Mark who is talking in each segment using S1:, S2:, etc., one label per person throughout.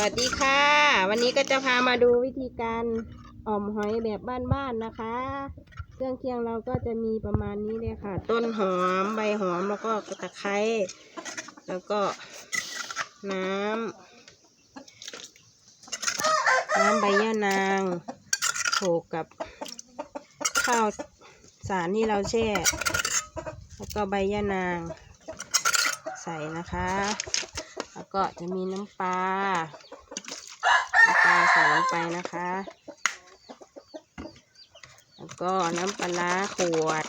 S1: วัสดีค่ะ วันนี้ก็จะพามาดูวิธีการอ่อมหอยแบบบ้านๆนะคะ เครื่องเคียงเราก็จะมีประมาณนี้เลยค่ะ ต้นหอมใบหอมแล้วก็ตะไคร้แล้วก็น้ำน้ำใบย่านางโขกกับข้าวสารที่เราแช่แล้วก็ใบย่านางใส่นะคะ แล้วก็จะมีน้ำปลา ส่ลงไปนะคะ แล้วก็น้ำปลาขวด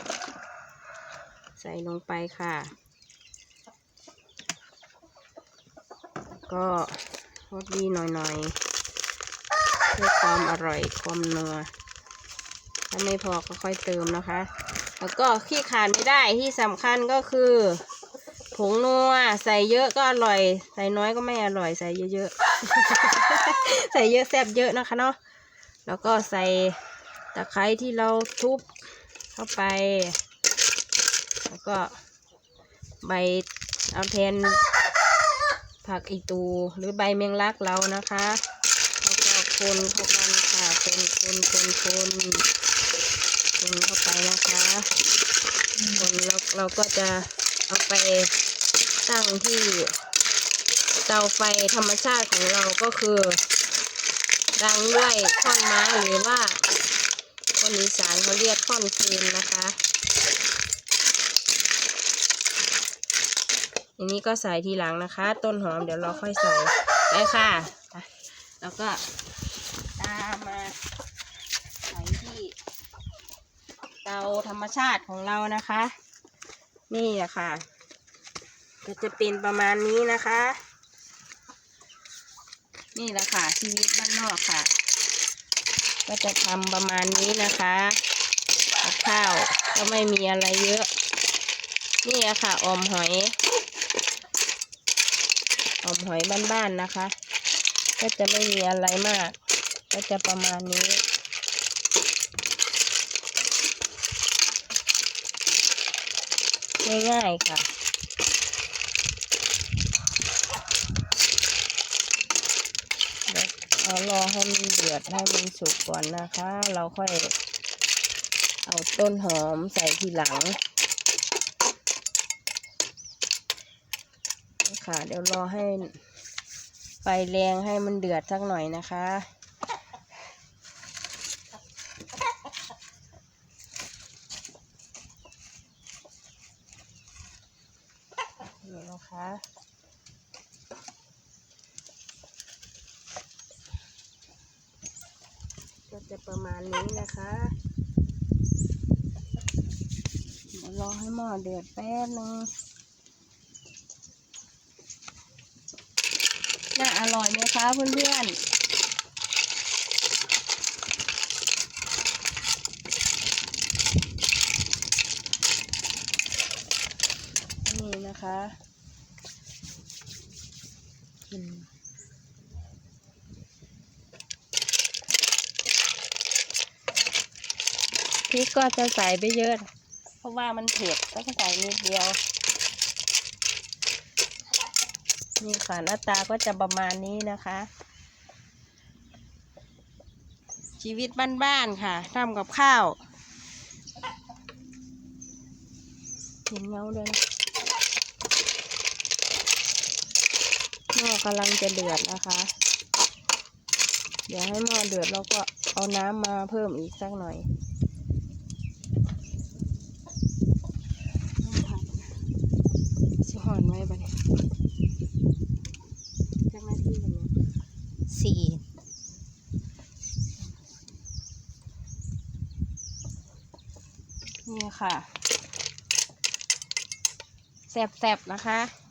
S1: ใส่ลงไปค่ะ ก็รสดีหน่อยๆเพื่อความอร่อยความนัวถ้าไม่พอก็ค่อยเติมนะคะ แล้วก็ขี้ขาดไม่ได้ที่สำคัญก็คือผงนัวใส่เยอะก็อร่อย ใส่น้อยก็ไม่อร่อยใส่เยอะๆ ใส่เยอะแซ่บเยอะนะคะเนาะแล้วก็ใส่ตะไคร้ที่เราทุบเข้าไป แล้วก็ใบเอาแทนผักอีตูหรือใบเมงลักเรานะคะแล้วก็คนเข้ากันค่ะคนคนคนคนคนเข้าไปนะคะคนแล้วเราก็จะเอาไปตั้งที่ เตาไฟธรรมชาติของเราก็คือดังด้วยท่อนไม้หรือว่าคนอีสานเขาเรียกท่อนฟืนนะคะอันนี้ก็ใส่ทีหลังนะคะ ต้นหอมเดี๋ยวเราค่อยใส่ไปค่ะ แล้วก็ตามมาใส่ที่เตาธรรมชาติของเรานะคะ นี่แหละค่ะ ก็จะเป็นประมาณนี้นะคะ นี่แหละค่ะชีวิตบ้านนอกค่ะ ก็จะทำประมาณนี้นะคะกับข้าวก็ไม่มีอะไรเยอะ นี่อะค่ะ อมหอยอมหอยบ้านๆนะคะ ก็จะไม่มีอะไรมาก ก็จะประมาณนี้ง่ายๆค่ะ เดี๋ยว เอารอให้มันเดือดให้มันสุกก่อนนะคะ เราค่อยเอาต้นหอมใส่ทีหลังค่ะเดี๋ยวรอให้ไฟแรงให้มันเดือดสักหน่อยนะคะนี่นะคะ จะประมาณนี้นะคะรอให้หม้อเดือดแป๊บนึงน่าอร่อยไหมคะเพื่อนๆนี่นะคะกิน ริกก็จะใส่ไปเยอะ เพราะว่ามันเผ็ดก็จะใส่นิดเดียว นี่ค่ะหน้าตาก็จะประมาณนี้นะคะ ชีวิตบ้านๆค่ะทำกับข้าวเห็นเงาด้วยหม้อกำลังจะเดือดนะคะ เดี๋ยวให้หม้อเดือดแล้วก็เอาน้ำมาเพิ่มอีกสักหน่อย หอนไว้บัดนี้จักหน้าที่กันเนี่ย
S2: สี่
S1: นี่ค่ะแสบๆนะคะ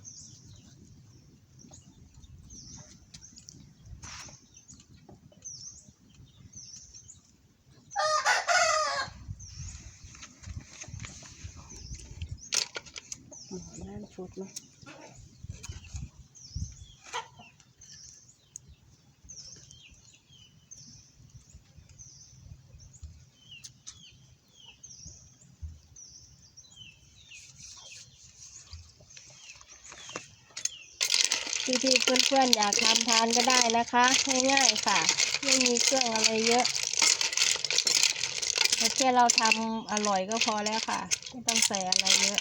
S1: ชุดเนาะที่เพื่อนๆอยากทำทานก็ได้นะคะง่ายๆค่ะ ไม่มีเครื่องอะไรเยอะแค่เราทำอร่อยก็พอแล้วค่ะ ไม่ต้องใส่อะไรเยอะ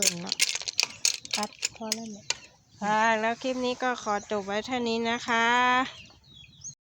S2: กินเนาะ
S1: ตัดพอแล้วเนี่ยค่ะแล้วคลิปนี้ก็ขอจบไว้เท่านี้นะคะ